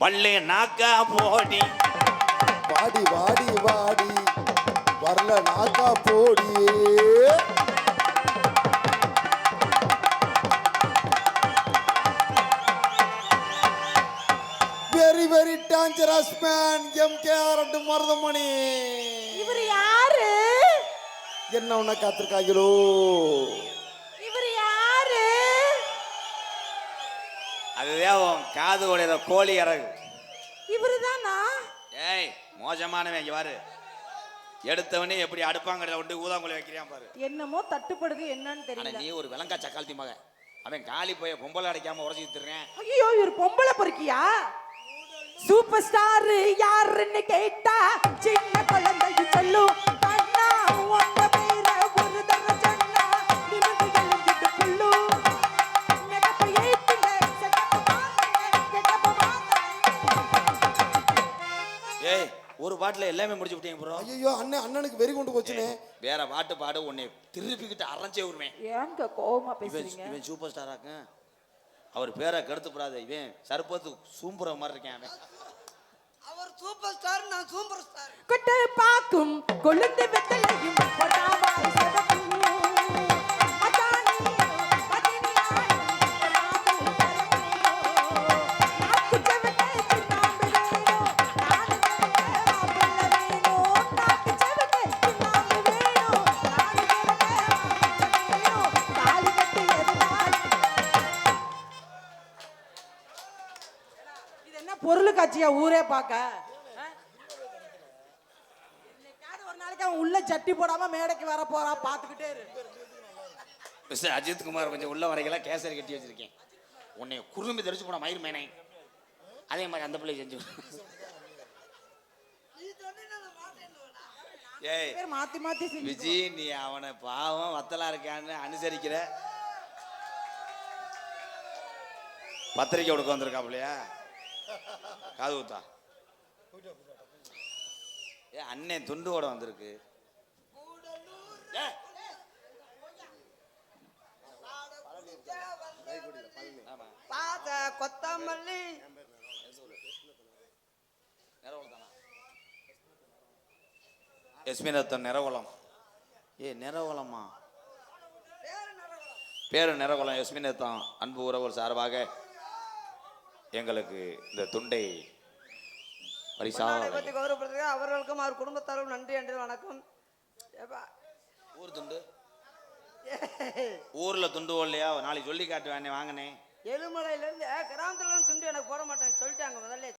பள்ளி நாக்கா போடி. வாடி வாடி வாடி. வரல நாக்கா போடி. Very very dangerous man M K R and Marudhamani. இவர் யாரு? என்ன உன்ன காத்திருக்காங்களோ இவர் யாரு அதுதான் உன் காது உடையிற கோழி இறகு. இவரு தானா ஏய் மோசமானவன் இங்க பாரு. எடுத்தவனே எப்படி அடுப்பாங்கடையில விட்டு ஊதாங்குழி வைக்கிறியான் பாரு. என்னமோ தட்டுப்படுது என்னன்னு ஆனா தெரியல. நீ ஒரு விலங்கா சக்காலத்தி மக. அவன் காலி போய பொம்பளை அடைக்காம உரைச்சி திட்டுறேன் ஐயோ இவர் பொம்பளை பொறுக்கியா? சூப்பர் ஸ்டார் யாருன்னு கேட்டா சின்ன குழந்தை சொல்லும் ஏய் ஒரு பாட்டுல எல்லாமே முடிச்சு விட்டீங்க ப்ரோ ஐயோ அண்ணன் அண்ணனுக்கு வெறி கொண்டு போச்சுனே. வேற பாட்டு பாடு உன்னை திருப்பிக்கிட்டு அரைஞ்சே விடுவேன். ஏங்க கோவமா இவன் பேசுறீங்க? இவன் சூப்பர் ஸ்டாராக்க அவர் பேரை கெடுத்துப்படாத இவன் சர்பத்து சூம்புற மாதிரி இருக்கேன் அவன். அவர் சூப்பர் ஸ்டார் நான் சூப்பர் ஸ்டார் கொட்டு பாக்கும் கொழுந்து பொருள் காட்சியா ஊரே பார்க்க? ஒரு நாளைக்கு அவன் உள்ள சட்டி போடாம மேடைக்கு வர போறான் பாத்துக்கிட்டே இரு. அஜித் குமார் கொஞ்சம் உள்ள வரைக்கெல்லாம் கேசரி கட்டி வச்சிருக்கேன். உன்னை குறும்பி தெரிச்சு போன மயிர் மேனே. அதே மாதிரி அந்த பிள்ளை செஞ்சு ஏய் மாத்தி மாத்தி விஜி நீ அவனை பாவம் வத்தலா இருக்கான்னு அனுசரிக்கிற. பத்திரிக்கை கொடுக்க வந்திருக்காப்லையா காது ஊத்தா ஏ அண்ணன் துண்டு ஓட வந்திருக்கு. பாத கொத்தமல்லி. நிறகுளம் எஸ்மி ரத்தன் நிறகுளம். ஏ நிறகுளமா? பேரு நிறகுளம். எஸ்மி ரத்தம் அன்பு உறவுகள் சார்பாக எங்களுக்கு இந்த துண்டை பரிசாக கௌரவப்படுத்துக அவர்களுக்கும் அவர் குடும்பத்தாரும் நன்றி என்று வணக்கம். ஏப்பா, ஊர் துண்டு? ஊர்ல துண்டு ஓடலையா? நாளைக்கு சொல்லி காட்டுவேன் வாங்கினேன் எலுமலையிலேருந்து கிராமத்துல துண்டு எனக்கு போட மாட்டேன்